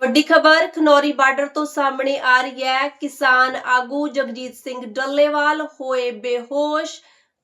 ਵੱਡੀ ਖਬਰ, ਖਨੌਰੀ ਬਾਰਡਰ ਤੋਂ ਸਾਹਮਣੇ ਆ ਰਹੀ ਹੈ। ਕਿਸਾਨ ਆਗੂ ਜਗਜੀਤ ਸਿੰਘ ਡੱਲੇਵਾਲ ਹੋਏ ਬੇਹੋਸ਼,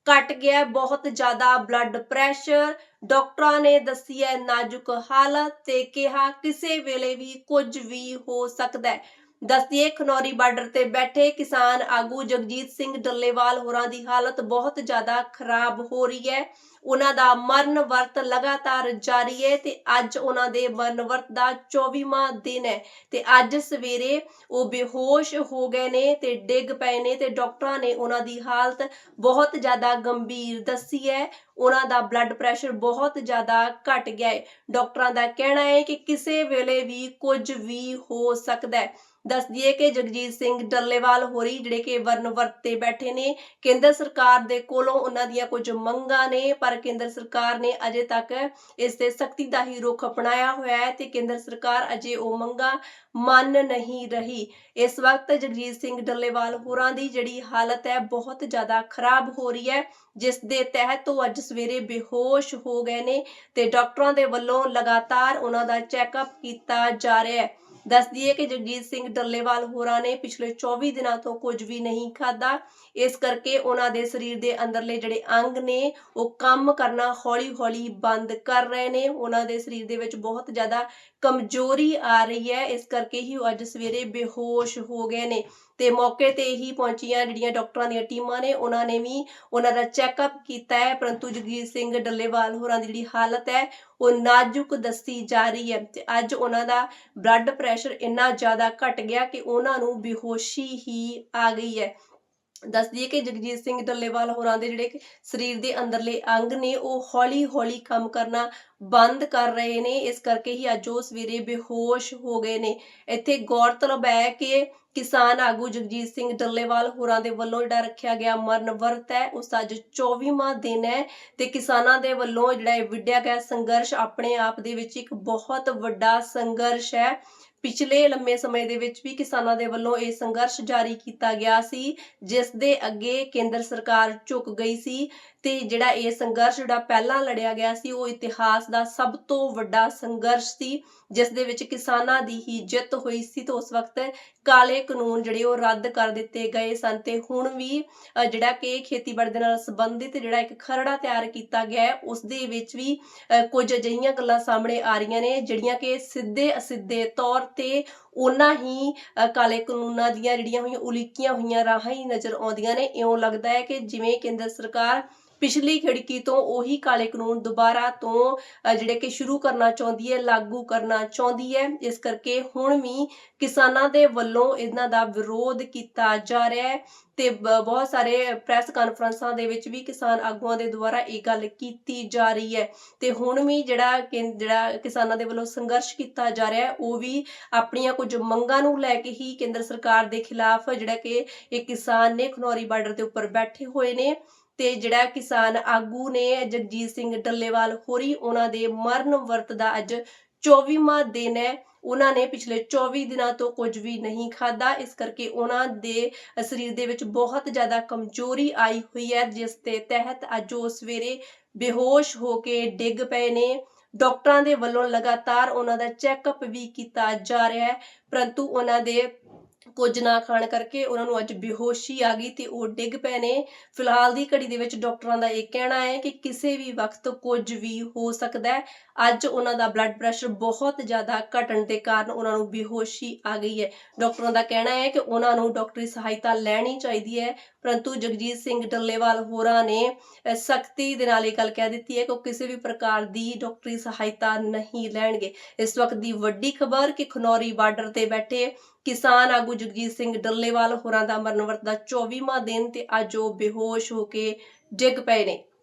ਘਟ ਗਿਆ, ਬਹੁਤ ਜ਼ਿਆਦਾ ਬਲੱਡ ਪ੍ਰੈਸ਼ਰ ਡਾਕਟਰਾਂ ਨੇ ਦੱਸੀ ਹੈ ਨਾਜ਼ੁਕ ਹਾਲਤ ਤੇ ਕਿਹਾ, ਕਿਸੇ ਵੇਲੇ ਵੀ ਕੁਝ ਵੀ ਹੋ ਸਕਦਾ ਹੈ। ਦੱਸਦੀਏ ਖਨੌਰੀ ਬਾਰਡਰ ਤੇ ਬੈਠੇ ਕਿਸਾਨ ਆਗੂ ਜਗਜੀਤ ਸਿੰਘ ਡੱਲੇਵਾਲ ਹੋਰਾਂ ਦੀ ਹਾਲਤ ਬਹੁਤ ਜ਼ਿਆਦਾ ਖਰਾਬ ਹੋ ਰਹੀ ਹੈ। ਉਹਨਾਂ ਦਾ ਮਰਨ ਵਰਤ ਲਗਾਤਾਰ ਜਾਰੀ ਹੈ ਤੇ ਅੱਜ ਉਹਨਾਂ ਦੇ ਮਰਨ ਵਰਤ ਦਾ 24ਵਾਂ ਦਿਨ ਹੈ ਤੇ ਅੱਜ ਸਵੇਰੇ ਉਹ ਬੇਹੋਸ਼ ਹੋ ਗਏ ਨੇ ਤੇ ਡਿੱਗ ਪਏ ਨੇ ਤੇ ਡਾਕਟਰਾਂ ਨੇ ਉਹਨਾਂ ਦੀ ਹਾਲਤ ਬਹੁਤ ਜ਼ਿਆਦਾ ਗੰਭੀਰ ਦੱਸੀ ਹੈ। ਉਹਨਾਂ ਦਾ ਬਲੱਡ ਪ੍ਰੈਸ਼ਰ ਬਹੁਤ ਜ਼ਿਆਦਾ ਘਟ ਗਿਆ ਹੈ। ਡਾਕਟਰਾਂ ਦਾ ਕਹਿਣਾ ਹੈ ਕਿ ਕਿਸੇ ਵੇਲੇ ਵੀ ਕੁਝ ਵੀ ਹੋ ਸਕਦਾ ਹੈ। ਦੱਸ ਦਈਏ ਕਿ ਜਗਜੀਤ ਸਿੰਘ ਡੱਲੇਵਾਲ ਹੋਰੀ ਜਿਹੜੇ ਕਿ ਵਰਨ ਵਰਤ ਬੈਠੇ ਨੇ, ਕੇਂਦਰ ਸਰਕਾਰ ਦੇ ਕੋਲੋਂ ਉਹਨਾਂ ਦੀਆਂ ਕੁਝ ਮੰਗਾਂ ਨੇ, ਪਰ ਕੇਂਦਰ ਸਰਕਾਰ ਨੇ ਅਜੇ ਤੱਕ ਇਸ ਤੇ ਸਖਤੀ ਦਾ ਹੀ ਰੁਖ ਅਪਣਾਇਆ ਹੋਇਆ ਹੈ ਤੇ ਕੇਂਦਰ ਸਰਕਾਰ ਅਜੇ ਉਹ ਮੰਗਾਂ ਮੰਨ ਨਹੀਂ ਰਹੀ। ਇਸ ਵਕਤ ਜਗਜੀਤ ਸਿੰਘ ਡੱਲੇਵਾਲ ਹੋਰਾਂ ਦੀ ਜਿਹੜੀ ਹਾਲਤ ਹੈ ਬਹੁਤ ਜ਼ਿਆਦਾ ਖਰਾਬ ਹੋ ਰਹੀ ਹੈ, ਜਿਸ ਦੇ ਤਹਿਤ ਉਹ ਅੱਜ ਸਵੇਰੇ ਬੇਹੋਸ਼ ਹੋ ਗਏ ਨੇ ਤੇ ਡਾਕਟਰਾਂ ਦੇ ਵੱਲੋਂ ਲਗਾਤਾਰ ਉਹਨਾਂ ਦਾ ਚੈੱਕਅਪ ਕੀਤਾ ਜਾ ਰਿਹਾ ਹੈ। ਦੱਸ ਦਈਏ ਕਿ ਜਗਜੀਤ ਸਿੰਘ ਡੱਲੇਵਾਲ ਹੋਰਾਂ ਨੇ ਪਿਛਲੇ 24 ਦਿਨਾਂ ਤੋਂ ਕੁਝ ਵੀ ਨਹੀਂ ਖਾਦਾ ਇਸ ਕਰਕੇ ਉਹਨਾਂ ਦੇ ਸਰੀਰ ਦੇ ਅੰਦਰਲੇ ਜਿਹੜੇ ਅੰਗ ਨੇ, ਉਹ ਕੰਮ ਕਰਨਾ ਹੌਲੀ-ਹੌਲੀ ਬੰਦ ਕਰ ਰਹੇ ਨੇ। ਉਹਨਾਂ ਦੇ ਸਰੀਰ ਦੇ ਵਿੱਚ ਬਹੁਤ ਜ਼ਿਆਦਾ ਕਮਜ਼ੋਰੀ ਆ ਰਹੀ ਹੈ। ਇਸ ਕਰਕੇ ਹੀ ਉਹ ਅੱਜ ਸਵੇਰੇ ਬੇਹੋਸ਼ ਹੋ ਗਏ ਨੇ। ਤੇ ਮੌਕੇ ਤੇ ਹੀ ਪਹੁੰਚੀਆਂ ਜਿਹੜੀਆਂ ਡਾਕਟਰਾਂ ਦੀਆਂ ਟੀਮਾਂ ਨੇ, ਉਹਨਾਂ ਨੇ ਵੀ ਉਹਨਾਂ ਦਾ ਚੈੱਕਅਪ ਕੀਤਾ ਹੈ। ਪਰੰਤੂ ਜਗੀਰ ਸਿੰਘ ਡੱਲੇਵਾਲ ਹੋਰਾਂ ਦੀ ਜਿਹੜੀ ਹਾਲਤ ਹੈ, ਉਹ ਨਾਜ਼ੁਕ ਦੱਸੀ ਜਾ ਰਹੀ ਹੈ ਤੇ ਅੱਜ ਉਹਨਾਂ ਦਾ ਬਲੱਡ ਪ੍ਰੈਸ਼ਰ ਇੰਨਾ ਜ਼ਿਆਦਾ ਘਟ ਗਿਆ ਕਿ ਉਹਨਾਂ ਨੂੰ ਬੇਹੋਸ਼ੀ ਹੀ ਆ ਗਈ ਹੈ। ਦੱਸ ਦਈਏ ਕਿ ਜਗਜੀਤ ਸਿੰਘ ਡੱਲੇਵਾਲ ਹੋਰਾਂ ਦੇ ਜਿਹੜੇ ਸਰੀਰ ਦੇ ਅੰਦਰਲੇ ਅੰਗ ਨੇ, ਉਹ ਹੌਲੀ-ਹੌਲੀ ਕੰਮ ਕਰਨਾ ਬੰਦ ਕਰ ਰਹੇ ਨੇ। ਇਸ ਕਰਕੇ ਹੀ ਅੱਜ ਉਹ ਸਵੇਰੇ ਬੇਹੋਸ਼ ਹੋ ਗਏ ਨੇ। ਇੱਥੇ ਗੌਰਤਲਬ ਹੈ ਕਿ ਕਿਸਾਨ ਆਗੂ ਜਗਜੀਤ ਸਿੰਘ ਡੱਲੇਵਾਲ ਹੋਰਾਂ ਦੇ ਵੱਲੋਂ ਜਿਹੜਾ ਰੱਖਿਆ ਗਿਆ ਮਰਨ ਵਰਤ ਹੈ, ਉਸ ਅੱਜ 24ਵਾਂ ਦਿਨ ਹੈ ਤੇ ਕਿਸਾਨਾਂ ਦੇ ਵੱਲੋਂ ਜਿਹੜਾ ਇਹ ਵਿੱਢਿਆ ਗਿਆ ਸੰਘਰਸ਼ ਆਪਣੇ ਆਪ ਦੇ ਵਿੱਚ ਇੱਕ ਬਹੁਤ ਵੱਡਾ ਸੰਘਰਸ਼ ਹੈ। ਪਿਛਲੇ ਲੰਮੇ ਸਮੇਂ ਦੇ ਵਿੱਚ ਵੀ ਕਿਸਾਨਾਂ ਦੇ ਵੱਲੋਂ ਇਹ ਸੰਘਰਸ਼ ਜਾਰੀ ਕੀਤਾ ਗਿਆ ਸੀ, ਜਿਸ ਦੇ ਅੱਗੇ ਕੇਂਦਰ ਸਰਕਾਰ ਝੁਕ ਗਈ ਸੀ। ਤੇ ਜਿਹੜਾ ਇਹ ਸੰਘਰਸ਼ ਜਿਹੜਾ ਪਹਿਲਾਂ ਲੜਿਆ ਗਿਆ ਸੀ ਉਹ ਇਤਿਹਾਸ ਦਾ ਸਭ ਤੋਂ ਵੱਡਾ ਸੰਘਰਸ਼ ਸੀ ਜਿਸ ਦੇ ਵਿੱਚ ਕਿਸਾਨਾਂ ਦੀ ਹੀ ਜਿੱਤ ਹੋਈ ਸੀ ਤੇ ਉਸ ਵਕਤ ਕਾਲੇ ਕਾਨੂੰਨ ਜਿਹੜੇ ਉਹ ਰੱਦ ਕਰ ਦਿੱਤੇ ਗਏ ਸਨ ਤੇ ਹੁਣ ਵੀ ਜਿਹੜਾ ਕਿ ਖੇਤੀਬਾੜੀ ਦੇ ਨਾਲ ਸੰਬੰਧਿਤ ਜਿਹੜਾ ਇੱਕ ਖਰੜਾ ਤਿਆਰ ਕੀਤਾ ਗਿਆ ਹੈ ਉਸ ਦੇ ਵਿੱਚ ਵੀ ਅ, ਕੁਝ ਅਜਿਹੀਆਂ ਗੱਲਾਂ ਸਾਹਮਣੇ ਆ ਰਹੀਆਂ ਨੇ ਜਿਹੜੀਆਂ ਕਿ ਸਿੱਧੇ ਅਸਿੱਧੇ ਤੌਰ ਤੇ ਉਹਨਾਂ ਹੀ ਕਾਲੇ ਕਾਨੂੰਨਾਂ ਦੀਆਂ ਜਿਹੜੀਆਂ ਹੋਈਆਂ, ਉਲੀਕੀਆਂ ਹੋਈਆਂ ਰਾਹਾਂ ਹੀ ਨਜ਼ਰ ਆਉਂਦੀਆਂ ਨੇ। ਇਉਂ ਲੱਗਦਾ ਹੈ ਕਿ ਜਿਵੇਂ ਕੇਂਦਰ ਸਰਕਾਰ ਪਿਛਲੀ ਖਿੜਕੀ ਤੋਂ ਉਹੀ ਕਾਲੇ ਕਾਨੂੰਨ ਦੁਬਾਰਾ ਤੋਂ ਜਿਹੜੇ ਕਿ ਸ਼ੁਰੂ ਕਰਨਾ ਚਾਹੁੰਦੀ ਹੈ, ਲਾਗੂ ਕਰਨਾ ਚਾਹੁੰਦੀ ਹੈ। ਇਸ ਕਰਕੇ ਹੁਣ ਵੀ ਕਿਸਾਨਾਂ ਦੇ ਵੱਲੋਂ ਇਹਨਾਂ ਦਾ ਵਿਰੋਧ ਕੀਤਾ ਜਾ ਰਿਹਾ ਹੈ। ਤੇ ਬਹੁਤ ਸਾਰੇ ਪ੍ਰੈਸ ਕਾਨਫਰੰਸਾਂ ਦੇ ਵਿੱਚ ਵੀ ਕਿਸਾਨ ਆਗੂਆਂ ਦੇ ਦੁਆਰਾ ਇਹ ਗੱਲ ਕੀਤੀ ਜਾ ਰਹੀ ਹੈ। ਤੇ ਹੁਣ ਵੀ ਜਿਹੜਾ ਜਿਹੜਾ ਕਿਸਾਨਾਂ ਦੇ ਵੱਲੋਂ ਸੰਘਰਸ਼ ਕੀਤਾ ਜਾ ਰਿਹਾ ਹੈ, ਉਹ ਵੀ ਆਪਣੀਆਂ ਕੁਝ ਮੰਗਾਂ ਨੂੰ ਲੈ ਕੇ ਹੀ ਕੇਂਦਰ ਸਰਕਾਰ ਦੇ ਖਿਲਾਫ ਜਿਹੜਾ ਕਿ ਇਹ ਕਿਸਾਨ ਨੇ ਖਨੌਰੀ ਬਾਰਡਰ ਦੇ ਉੱਪਰ ਬੈਠੇ ਹੋਏ ਨੇ। ਤੇ ਜਿਹੜਾ ਕਿਸਾਨ ਆਗੂ ਨੇ ਜਗਜੀਤ ਸਿੰਘ ਡੱਲੇਵਾਲ ਹੋਰੀ, ਉਹਨਾਂ ਦੇ ਮਰਨ ਵਰਤ ਦਾ ਅੱਜ 24ਵਾਂ ਦਿਨ ਹੈ। ਉਹਨਾਂ ਨੇ ਪਿਛਲੇ 24 ਦਿਨਾਂ ਤੋਂ ਕੁਝ ਵੀ ਨਹੀਂ ਖਾਦਾ ਇਸ ਕਰਕੇ ਉਹਨਾਂ ਦੇ ਸਰੀਰ ਦੇ ਵਿੱਚ ਬਹੁਤ ਜ਼ਿਆਦਾ ਕਮਜ਼ੋਰੀ ਆਈ ਹੋਈ ਹੈ, ਜਿਸ ਦੇ ਤਹਿਤ ਅੱਜ ਉਹ ਸਵੇਰੇ ਬੇਹੋਸ਼ ਹੋ ਕੇ ਡਿੱਗ ਪਏ ਨੇ। ਡਾਕਟਰਾਂ ਦੇ ਵੱਲੋਂ ਲਗਾਤਾਰ ਉਹਨਾਂ ਦਾ ਚੈੱਕਅਪ ਵੀ ਕੀਤਾ ਜਾ ਰਿਹਾ ਹੈ, ਪਰੰਤੂ ਉਹਨਾਂ ਦੇ ਕੁਝ ਨਾ ਖਾਣ ਕਰਕੇ ਉਹਨਾਂ ਨੂੰ ਅੱਜ ਬੇਹੋਸ਼ੀ ਆ ਗਈ ਤੇ ਉਹ ਡਿੱਗ ਪਏ ਨੇ। ਫਿਲਹਾਲ ਦੀ ਘੜੀ ਦੇ ਵਿੱਚ ਡਾਕਟਰਾਂ ਦਾ ਇਹ ਕਹਿਣਾ ਹੈ ਕਿ ਕਿਸੇ ਵੀ ਵਕਤ ਕੁਝ ਵੀ ਹੋ ਸਕਦਾ ਹੈ। ਅੱਜ ਉਹਨਾਂ ਦਾ ਬਲੱਡ ਪ੍ਰੈਸ਼ਰ ਬਹੁਤ ਜ਼ਿਆਦਾ ਘਟਣ ਦੇ ਕਾਰਨ ਉਹਨਾਂ ਨੂੰ ਬੇਹੋਸ਼ੀ ਆ ਗਈ ਹੈ। ਡਾਕਟਰਾਂ ਦਾ ਕਹਿਣਾ ਹੈ ਕਿ ਉਹਨਾਂ ਨੂੰ ਡਾਕਟਰੀ ਸਹਾਇਤਾ ਲੈਣੀ ਚਾਹੀਦੀ ਹੈ। ਪਰੰਤੂ ਜਗਜੀਤ ਸਿੰਘ ਡੱਲੇਵਾਲ ਹੋਰਾਂ ਨੇ ਸਖਤੀ ਦੇ ਨਾਲ ਇਹ ਗੱਲ ਕਹਿ ਦਿੱਤੀ ਹੈ ਕਿ ਉਹ ਕਿਸੇ ਵੀ ਪ੍ਰਕਾਰ ਦੀ ਡਾਕਟਰੀ ਸਹਾਇਤਾ ਨਹੀਂ ਲੈਣਗੇ। ਇਸ ਵਕਤ ਦੀ ਵੱਡੀ ਖਬਰ ਕਿ ਖਨੌਰੀ ਬਾਰਡਰ ਤੇ ਬੈਠੇ ਕਿਸਾਨ ਆਗੂ ਜਗਜੀਤ ਸਿੰਘ ਡੱਲੇਵਾਲ ਹੋਰਾਂ ਦਾ ਮਰਨ ਵਰਤ ਦਾ 24ਵਾਂ ਦਿਨ ਤੇ ਅੱਜ ਉਹ ਬੇਹੋਸ਼ ਹੋ ਕੇ ਡਿੱਗ ਪਏ ਨੇ।